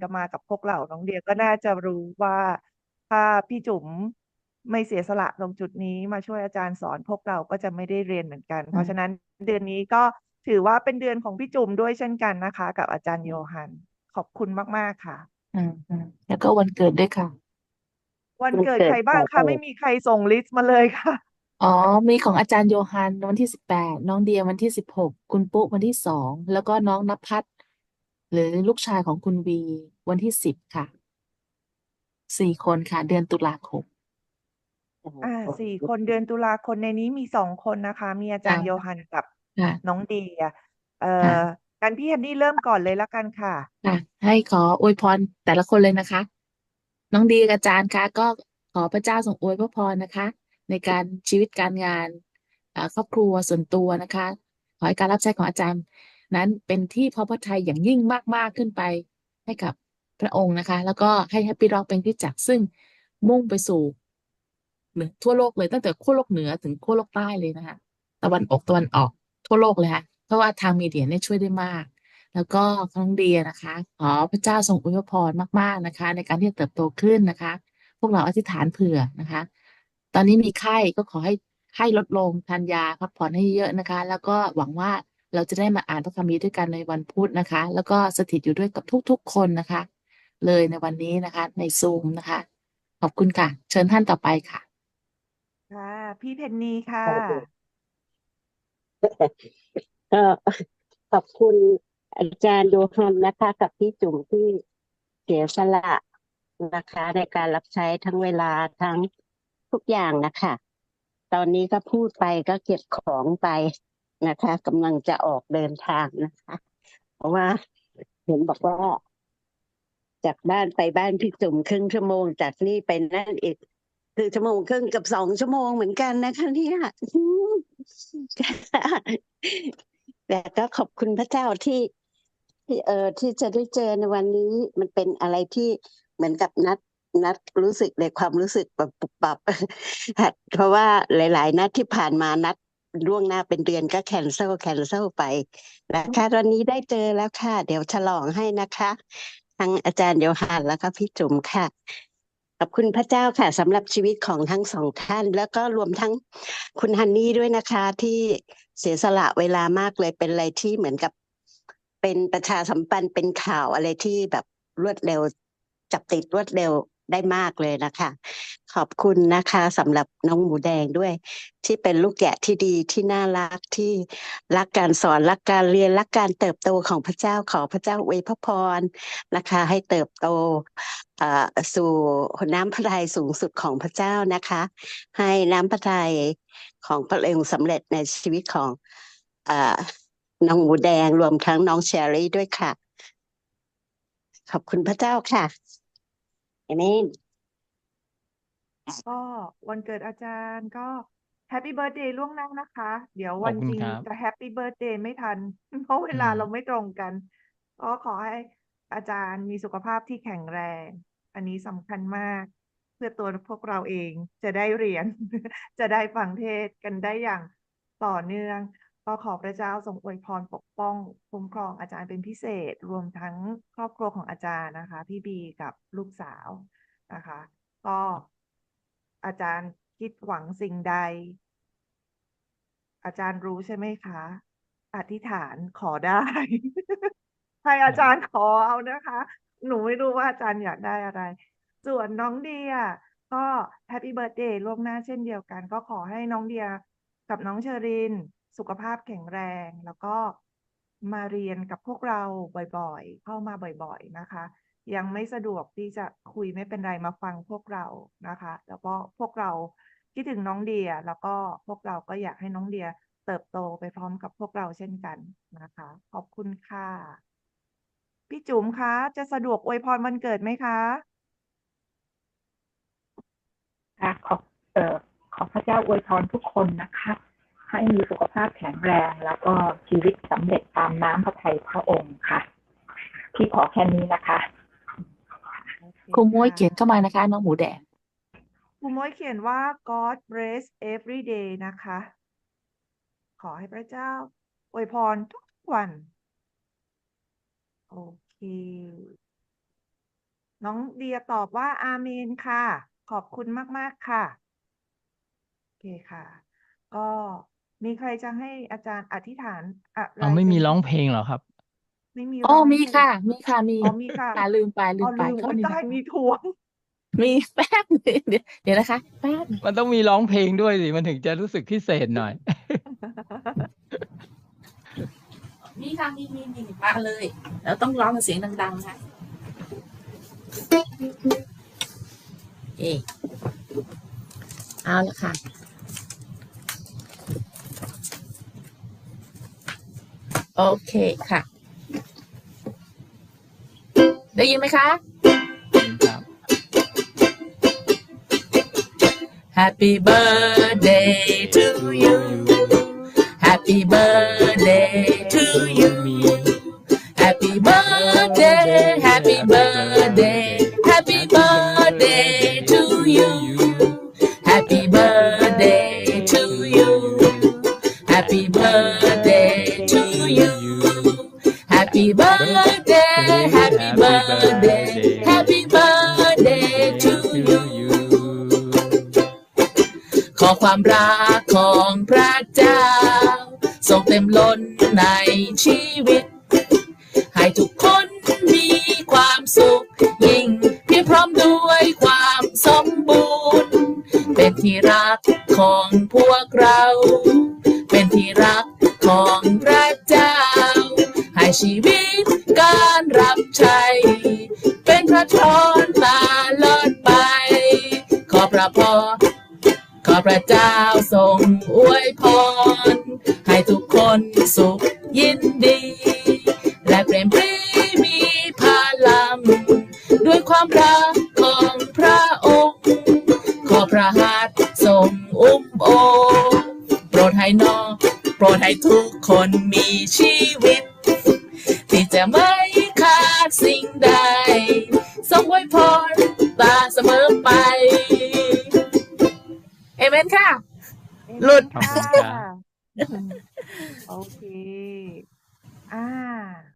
กันมากับพวกเราน้องเดียก็น่าจะรู้ว่าถ้าพี่จุ๋มไม่เสียสละตรงจุดนี้มาช่วยอาจารย์สอนพวกเราก็จะไม่ได้เรียนเหมือนกัน เพราะฉะนั้นเดือนนี้ก็ถือว่าเป็นเดือนของพี่จุ๋มด้วยเช่นกันนะคะ กับอาจารย์โยฮัน ขอบคุณมาก ๆ ค่ะอืมอืมแล้วก็วันเกิดด้วยค่ะ วันวันเกิดเกิดใครบ้างขอคะเปิไม่ดมีใครส่งลิสต์มาเลยค่ะ อ๋อ มีของอาจารย์โยฮันวันที่สิบแปดน้องเดียวันที่สิบหกคุณปุ๊วันที่สองแล้วก็น้องนภัส หรือลูกชายของคุณวีวันที่สิบค่ะ สี่คนค่ะ เดือนตุลาคม อ่าสี่คนเดือนตุลาคมในนี้มีสองคนนะคะ มีอาจารย์ค่ะโยฮันกับค่ะน้องเดียเอ่ค่ะ อการพี่ฮันนี่เริ่มก่อนเลยละกันค่ะ ค่ะให้ขออวยพรแต่ละคนเลยนะคะ น้องดีกับอาจารย์คะก็ขอพระเจ้าทรงอวยพระพรนะคะ ในการชีวิตการงานอ่าครอบครัวส่วนตัวนะคะ ขอให้การรับใช้ของอาจารย์ นั้นเป็นที่พอพระทัยอย่างยิ่งมากๆขึ้นไปให้กับพระองค์นะคะ แล้วก็ให้แฮปปี้ร็อกเป็นที่จักซึ่งมุ่งไปสู่เหนือทั่วโลกเลยตั้งแต่ขั้วโลกเหนือถึงขั้วโลกใต้เลยนะคะตะวันออกตะวันออกทั่วโลกเลยค่ะเพราะว่าทางมีเดียเนี่ยช่วยได้มาก แล้วก็น้งเดียนะคะขอพระเจ้าทรงอวยพรมากๆนะคะ ในการที่จะเติบโตขึ้นนะคะ พวกเราอธิษฐานเผื่อนะคะ ตอนนี้มีไข้ก็ขอให้ไข้ลดลงทานยาพักผ่อนให้เยอะนะคะ แล้วก็หวังว่า เราจะได้มาอ่านพระคัมภีร์ด้วยกันในวันพุธนะคะ แล้วก็สถิตอยู่ด้วยกับทุกๆคนนะคะ เลยในวันนี้นะคะ ในซูมนะคะ ขอบคุณค่ะ เชิญท่านต่อไปค่ะ ค่ะ พี่เพนนีค่ะ ก็ขอบคุณอาจารย์โยฮันนะคะ กับพี่จุ๋มที่เสียสละนะคะ ในการรับใช้ทั้งเวลาทั้งทุกอย่างนะคะ ตอนนี้ก็พูดไปก็เก็บของไป นะคะกำลังจะออกเดินทางนะคะ เพราะว่าเห็นบอกว่า จากบ้านไปบ้านพี่จุ๋มครึ่งชั่วโมง จากนี่ไปนั่นอีกคือชั่วโมงครึ่งกับสองชั่วโมงเหมือนกันนะคะเนี่ยแต่ก็ขอบคุณพระเจ้าที่ที่เออที่จะได้เจอในวันนี้มันเป็นอะไรที่เหมือนกับนัดนัดรู้สึกในความรู้สึกแบบปุบปับ เพราะว่าหลาย ๆ นัดที่ผ่านมานัด ล่วงหน้าเป็นเดือนก็แคนเซิลแคนเซิลไปนะคะวันนี้ได้เจอแล้วค่ะ เดี๋ยวฉลองให้นะคะทั้งอาจารย์โยฮันแล้วก็พี่จุ๋มค่ะ ขอบคุณพระเจ้าค่ะสำหรับชีวิตของทั้งสองท่าน แล้วก็รวมทั้งคุณฮันนี่ด้วยนะคะ ที่เสียสละเวลามากเลยเป็นอะไรที่เหมือนกับ เป็นประชาสัมพันธ์เป็นข่าวอะไรที่แบบรวดเร็ว จับติดรวดเร็ว ได้มากเลยนะคะ ขอบคุณนะคะสำหรับน้องหมูแดงด้วย ที่เป็นลูกแกะที่ดีที่น่ารักที่รักการสอนรักการเรียนรักการเติบโตของพระเจ้าขอพระเจ้าอวยพระพรนะคะ ให้เติบโตสู่น้ำพระทัยสูงสุดของพระเจ้านะคะ ให้น้ำพระทัยของพระองค์สำเร็จในชีวิตของอน้องหมูแดงรวมทั้งน้องเชอรี่ด้วยค่ะ ขอบคุณพระเจ้าค่ะ เอเมนก็วันเกิดอาจารย์ก็แฮปปี้เบิร์ a เดย์ล่วงหน้านะคะ เดี๋ยวขวัอบนคุจณริงครับ จะแฮปปี้เบิร์ a เดย์ไม่ทัน เพราะเวลาอืมเราไม่ตรงกัน ก็ขอให้อาจารย์มีสุขภาพที่แข็งแรง อันนี้สำคัญมาก เพื่อตัวพวกเราเองจะได้เรียน จะได้ฟังเทศน์กันได้อย่างต่อเนื่อง ก็ขอพระเจ้าทรงอวยพรปกป้องคุ้มครองอาจารย์เป็นพิเศษ รวมทั้งครอบครัวของอาจารย์นะคะ พี่บีกับลูกสาวนะคะ ก็อาจารย์คิดหวังสิ่งใด อาจารย์รู้ใช่ไหมคะ อธิษฐานขอได้ ให้อาจารย์ขอเอานะคะ หนูไม่รู้ว่าอาจารย์อยากได้อะไร ส่วนน้องเดียก็แฮปปี้เบิร์ a เดย์ล่วงหน้าเช่นเดียวกัน ก็ขอให้น้องเดียกับน้องเชอริน สุขภาพแข็งแรง แล้วก็มาเรียนกับพวกเราบ่อยๆ เข้ามาบ่อยๆนะคะ ยังไม่สะดวกที่จะคุยไม่เป็นไรมาฟังพวกเรานะคะ แล้วก็พวกเราคิดถึงน้องเดีย แล้วก็พวกเราก็อยากให้น้องเดียเติบโตไปพร้อมกับพวกเราเช่นกันนะคะ ขอบคุณค่ะ พี่จุ๋มคะจะสะดวกอวยพรวันเกิดไหมคะค่ะขอบเอ่อขอพระเจ้าอวยพรทุกคนนะคะ ให้มีสุขภาพแข็งแรง แล้วก็ชีวิตสำเร็จตามน้ำพระทัยพระองค์ค่ะ พี่ขอแค่นี้นะคะโอเคครูม้วยค่ะเขียนเข้ามานะคะ น้องหมูแดงครูม้อยเขียนว่า God bless every day นะคะ ขอให้พระเจ้าอวยพรทุกวัน โอเค น้องเดียตอบว่า อาเมนค่ะ ขอบคุณมาก ๆ ค่ะ โอเคค่ะ ก็ มีใครจะให้อาจารย์อธิษฐานอะไรเอาไม่มีเป็นร้องเพลงเหรอครับ ไม่มีอ๋อร้องมีเพลง ค่ะ มีค่ะ มีอ๋อมีค่ะค่ะลืมไปลือ๋อมไปลืมเข้าว่านี่ตายนะคะมีทวง มีแป๊บหนึงเดี๋ยวเดี๋ยวนะคะ แป๊บมันต้องมีร้องเพลงด้วยสิมันถึงจะรู้สึกพิเศษหน่อย มีค่ะ มีมีมีมาเลย แล้วต้องร้องกับเสียงดังๆค่ะเอะเอาละค่ะ โอเคค่ะ ได้ยินไหมคะครับ Happy birthday to you Happy birthday to you Happy birthday Happy birthday Happy birthday to you อความรักของพระเจ้าส่งเต็มล้นในชีวิต ให้ทุกคนมีความสุขยิ่งเพียงพร้อมด้วยความสมบูรณ์ เป็นที่รักของพวกเรา เป็นที่รักของพระเจ้า ให้ชีวิตการรับใช้ เป็นพระพรตลอดไป ขอพระพรขอ พระเจ้าทรงอวยพร ให้ทุกคนสุขยินดี และเปรมปรีมีพลังด้วยความรักของพระองค์ ขอพระหัตถ์ทรงอุ้มโอ โปรดให้น้องโปรดให้ทุกคนมีชีวิต ที่จะไม่ขาดสิ่งใดทรงอวยพรตาเสมอไป เอเมนค่ะ หลุดเอเมนขอบคุณครับค่ะโอเ